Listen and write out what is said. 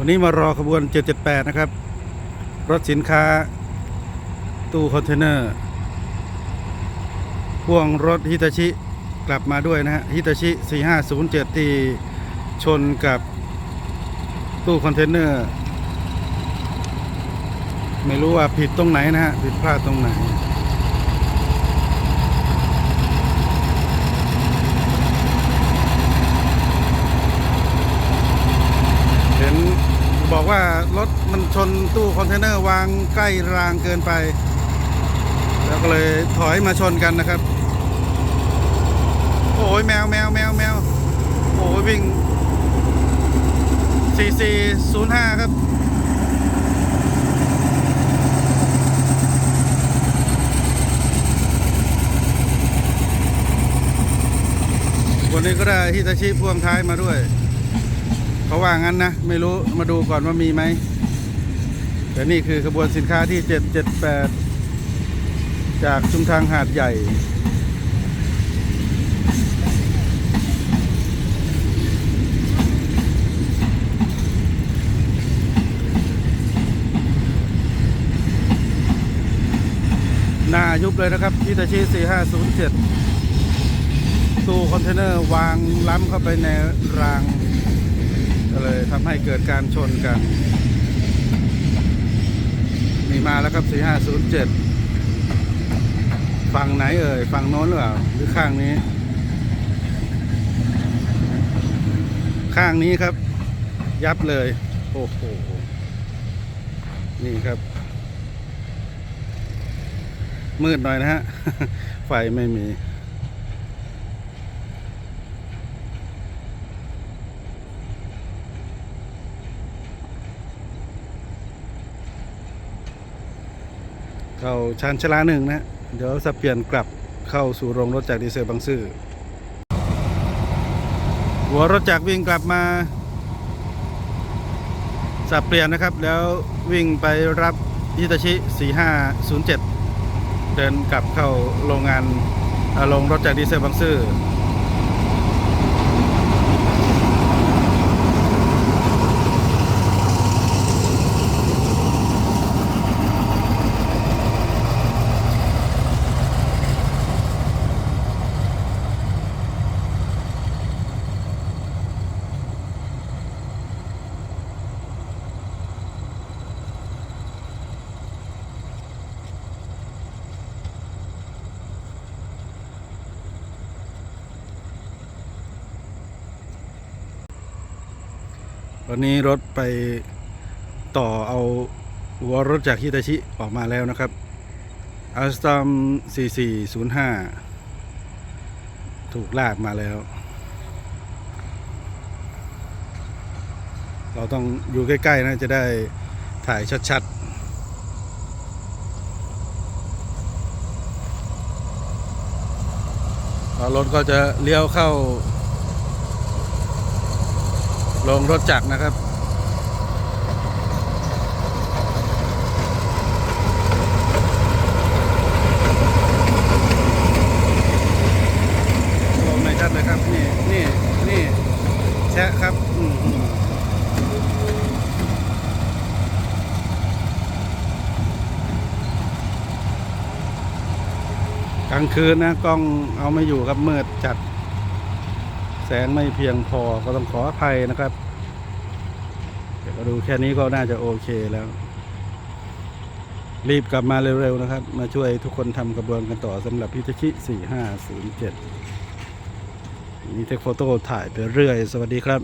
วันนี้มารอขบวน 778 นะครับ รถสินค้า ตู้คอนเทนเนอร์พ่วงรถฮิตาชิกลับมาด้วยนะฮะฮิตาชิ 4507 ที่ชนกับตู้คอนเทนเนอร์ ไม่รู้ว่าผิดตรงไหนนะฮะ ผิดพลาดตรงไหน เห็น บอกว่ารถมันชนตู้คอนเทนเนอร์วางใกล้รางเกินไป แล้วก็เลยถอยมาชนกันนะครับ โอ้ยแมวแมวแมวแมวโอ้ยวิ่ง 4405 ครับวันนี้ก็ได้ฮิตาชิพ่วงท้ายมาด้วย เขาว่างั้นนะ ไม่รู้มาดูก่อนว่ามีไหม แต่นี่คือขบวนสินค้าที่ 778 จากชุมทางหาดใหญ่หน้ายุบเลยนะครับพิตาชิ4507 ตู้คอนเทนเนอร์วางล้ำเข้าไปในราง ก็เลยทำให้เกิดการชนกันนี่มาแล้วครับ 4507 ฝั่งไหนเอ่ย ฝั่งโน้นหรือเปล่า หรือข้างนี้ ข้างนี้ครับ ยับเลย โอ้โห นี่ครับ มืดหน่อยนะฮะ ไฟไม่มี เข้าชานชลาหนึ่งนะ เดี๋ยวสับเปลี่ยนกลับเข้าสู่โรงรถจากดีเซลบางซื่อหัวรถจากรวิ่งกลับมา สับเปลี่ยนนะครับ แล้ววิ่งไปรับฮิตาชิ 4507 เดินกลับเข้าโรงงานโรงรถจากดีเซลบางซื่อ วันนี้รถไปต่อเอาหัวรถจากฮิตาชิออกมาแล้วนะครับอัสตอม4405 ถูกลากมาแล้ว เราต้องอยู่ใกล้ ๆ นะ จะได้ถ่ายชัด ๆรถก็จะเลี้ยวเข้า ลงรถจักรนะครับ ลงในชัดเลยครับ นี่ นี่ นี่ แชะครับ อืมอืมกลางคืนนะกล้องเอาไม่อยู่ครับมืดจัด แสงไม่เพียงพอก็ต้องขออภัยนะครับเดี๋ยวก็ดูแค่นี้ก็น่าจะโอเคแล้ว รีบกลับมาเร็วๆนะครับ มาช่วยทุกคนทำกระบวนกันต่อสำหรับพิทชิ4507นี่เทคโฟโต้ถ่ายไปเรื่อย สวัสดีครับ